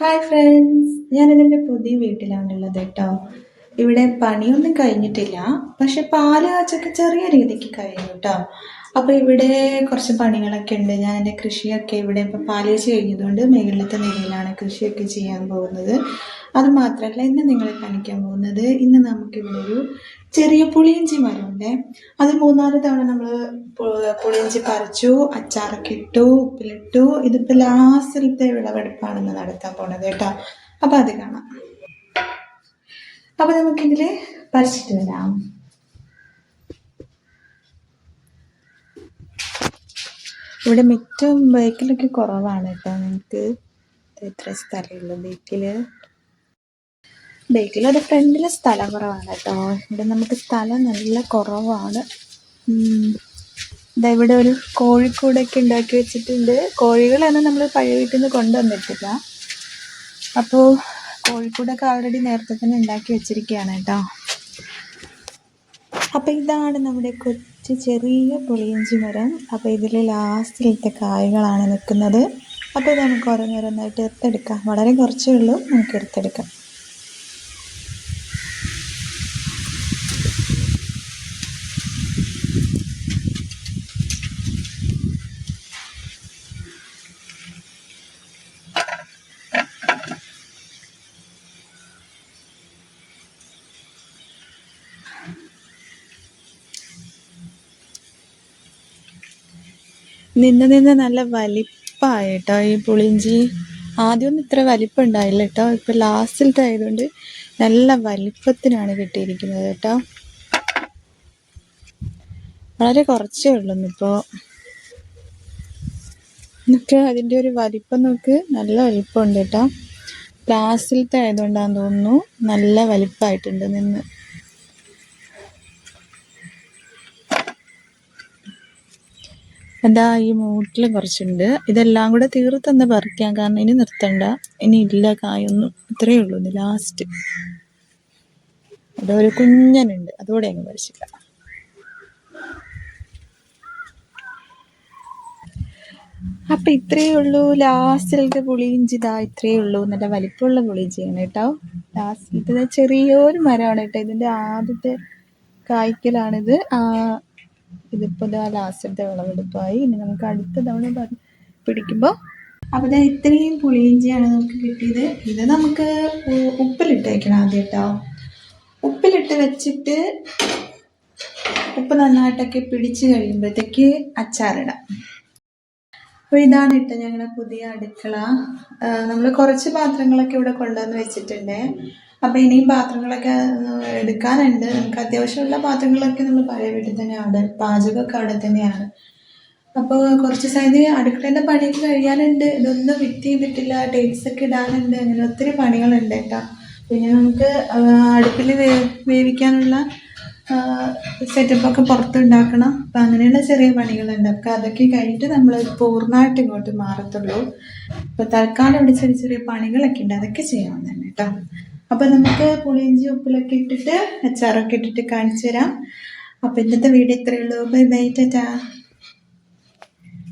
Hi friends ഞാനിതിന്റെ പുതിയ വീട്ടിലാണുള്ളത് കേട്ടോ ഇവിടെ പണിയൊന്നും കഴിഞ്ഞിട്ടില്ല. പക്ഷെ പാൽ കാച്ചൊക്കെ ചെറിയ രീതിക്ക് കഴിഞ്ഞു കേട്ടോ അപ്പോൾ ഇവിടെ കുറച്ച് പണികളൊക്കെ ഉണ്ട്. ഞാൻ എന്റെ കൃഷിയൊക്കെ ഇവിടെ ഇപ്പോൾ പാലിച്ച് കഴിഞ്ഞതുകൊണ്ട് മേളിലത്തെ നിലയിലാണ് കൃഷിയൊക്കെ ചെയ്യാൻ പോകുന്നത്. അത് മാത്രമല്ല ഇന്ന് നിങ്ങളെ കാണിക്കാൻ പോകുന്നത് ഇന്ന് നമുക്കിവിടെ ഒരു ചെറിയ പുളിയിഞ്ചി മരമുണ്ട്. അത് മൂന്നാൽ തവണ നമ്മൾ പുളിയിഞ്ചി പറിച്ചു അച്ചാറൊക്കെ ഇട്ടു ഉപ്പിലിട്ടു. ഇതിപ്പോൾ ലാസ്റ്റിലത്തെ വിളവെടുപ്പാണെന്ന് നടത്താൻ പോണത് കേട്ടോ. അപ്പോൾ അത് കാണാം. അപ്പോൾ നമുക്കിതിൽ പറിച്ചിട്ട് വരാം. ഇവിടെ മിറ്റം ബൈക്കിലൊക്കെ കുറവാണ് കേട്ടോ നിങ്ങൾക്ക് എത്ര സ്ഥലമുള്ളൂ ബൈക്കിൽ ഒരു ഫ്രണ്ടിൽ സ്ഥലം കുറവാണ് കേട്ടോ ഇവിടെ നമുക്ക് സ്ഥലം നല്ല കുറവാണ്. ഇതാ ഇവിടെ ഒരു കോഴിക്കൂടൊക്കെ ഉണ്ടാക്കി വെച്ചിട്ടുണ്ട്. കോഴികളാണ് നമ്മൾ പഴയ വീട്ടിൽ നിന്ന് കൊണ്ടുവന്നിട്ടില്ല. അപ്പോൾ കോഴിക്കൂടൊക്കെ ഓൾറെഡി നേരത്തെ തന്നെ ഉണ്ടാക്കി വെച്ചിരിക്കുകയാണ് കേട്ടോ അപ്പോൾ ഇതാണ് നമ്മുടെ കൊച്ചു ചെറിയ പുളിയഞ്ചി മരം. അപ്പോൾ ഇതിൽ ലാസ്റ്റിലത്തെ കായകളാണ് നിൽക്കുന്നത് അപ്പോൾ ഇത് നമുക്ക് ഓരോന്നോരോന്നായിട്ട് എടുത്തെടുക്കാം വളരെ കുറച്ചേ ഉള്ളൂ. നമുക്ക് എടുത്തെടുക്കാം. നിന്ന് നിന്ന് നല്ല വലിപ്പമായി കേട്ടോ ഈ പുളിഞ്ചി ആദ്യമൊന്നും ഇത്ര വലിപ്പം ഉണ്ടായില്ല കേട്ടോ. ഇപ്പം ലാസ്റ്റിലത്തെ ആയതുകൊണ്ട് നല്ല വലിപ്പത്തിനാണ് കിട്ടിയിരിക്കുന്നത് കേട്ടോ. വളരെ കുറച്ചേ ഉള്ളൂ ഇന്നിപ്പോൾ നമുക്ക് അതിന്റെ ഒരു വലിപ്പം നോക്ക്. നല്ല വലിപ്പമുണ്ട് കേട്ടോ. ലാസ്റ്റിലത്തെ ആയതുകൊണ്ടാന്ന് തോന്നുന്നു നല്ല വലിപ്പമായിട്ടുണ്ട് നിന്ന്. എന്താ ഈ മൂട്ടിലും കുറച്ചുണ്ട്. ഇതെല്ലാം കൂടെ തീർത്തൊന്ന് പറിക്കാം. കാരണം ഇനി നിർത്തണ്ട. ഇനി ഇല്ല കായൊന്നും ഇത്രയേ ഉള്ളൂ ഇനി ലാസ്റ്റ് അവിടെ ഒരു കുഞ്ഞനുണ്ട്. അതോടെ അങ്ങ് പറിച്ചില്ല അപ്പൊ ഇത്രയേ ഉള്ളൂ. ലാസ്റ്റിലത്തെ പുളിയിഞ്ചി ഇതാ ഇത്രയേ ഉള്ളൂ. നല്ല വലിപ്പമുള്ള പുളിയിഞ്ചിയാണ് കേട്ടോ. ഇത് ചെറിയൊരു മരമാണ് കേട്ടോ. ഇതിന്റെ ആദ്യത്തെ കായ്ക്കലാണിത്. ഇതിപ്പോൾ ഇതാ ലാസ്റ്റത്തെ വിളവെടുപ്പായി. ഇനി നമുക്ക് അടുത്ത തവണ പിടിക്കുമ്പോൾ അപ്പോൾ ഇതാ ഇത്രയും പുളിയിഞ്ചിയാണ് നമുക്ക് കിട്ടിയത്. ഇത് നമുക്ക് ഉപ്പിലിട്ടേക്കണം ആദ്യം കേട്ടോ ഉപ്പിലിട്ട് വെച്ചിട്ട് ഉപ്പ് നന്നായിട്ടൊക്കെ പിടിച്ച് കഴിയുമ്പോഴത്തേക്ക് അച്ചാറിടാം. അപ്പോൾ ഇതാണ് ഇട്ട ഞങ്ങളുടെ പുതിയ അടുക്കള. നമ്മൾ കുറച്ച് പാത്രങ്ങളൊക്കെ ഇവിടെ കൊണ്ടുവന്ന് വെച്ചിട്ടുണ്ട്. അപ്പോൾ ഇനിയും പാത്രങ്ങളൊക്കെ എടുക്കാനുണ്ട്. നമുക്ക് അത്യാവശ്യമുള്ള പാത്രങ്ങളൊക്കെ നമ്മൾ പഴയ വീട്ടിൽ തന്നെയാണ് പാചകമൊക്കെ അവിടെ തന്നെയാണ്. അപ്പോൾ കുറച്ച് സൈഡ് അടുക്കളേന്റെ പണിയൊക്കെ കഴിയാനുണ്ട്. ഇതൊന്നും ഫിറ്റ് ചെയ്തിട്ടില്ല ടേപ്സ് ഒക്കെ ഇടാനുണ്ട്. അങ്ങനെ ഒത്തിരി പണികളുണ്ട് കേട്ടോ. പിന്നെ നമുക്ക് അടുപ്പിൽ വേ വേവിക്കാനുള്ള സെറ്റപ്പൊക്കെ പുറത്ത് ഉണ്ടാക്കണം. അപ്പം അങ്ങനെയുള്ള ചെറിയ പണികളുണ്ട്. അപ്പോൾ അതൊക്കെ കഴിഞ്ഞിട്ട് നമ്മൾ പൂർണമായിട്ട് ഇങ്ങോട്ട് മാറത്തുള്ളൂ. അപ്പോൾ തൽക്കാലം ഇവിടെ ചെറിയ ചെറിയ പണികളൊക്കെ ഉണ്ട്. അതൊക്കെ ചെയ്യാവുന്നതാണ് കേട്ടോ. അപ്പോൾ നമുക്ക് പുളിയിഞ്ചി ഉപ്പിലൊക്കെ ഇട്ടിട്ട് അച്ചാറൊക്കെ ഇട്ടിട്ട് കാണിച്ചു തരാം അപ്പോൾ ഇന്നത്തെ വീഡിയോ ഇത്രയേ ഉള്ളൂ. Bye bye tata.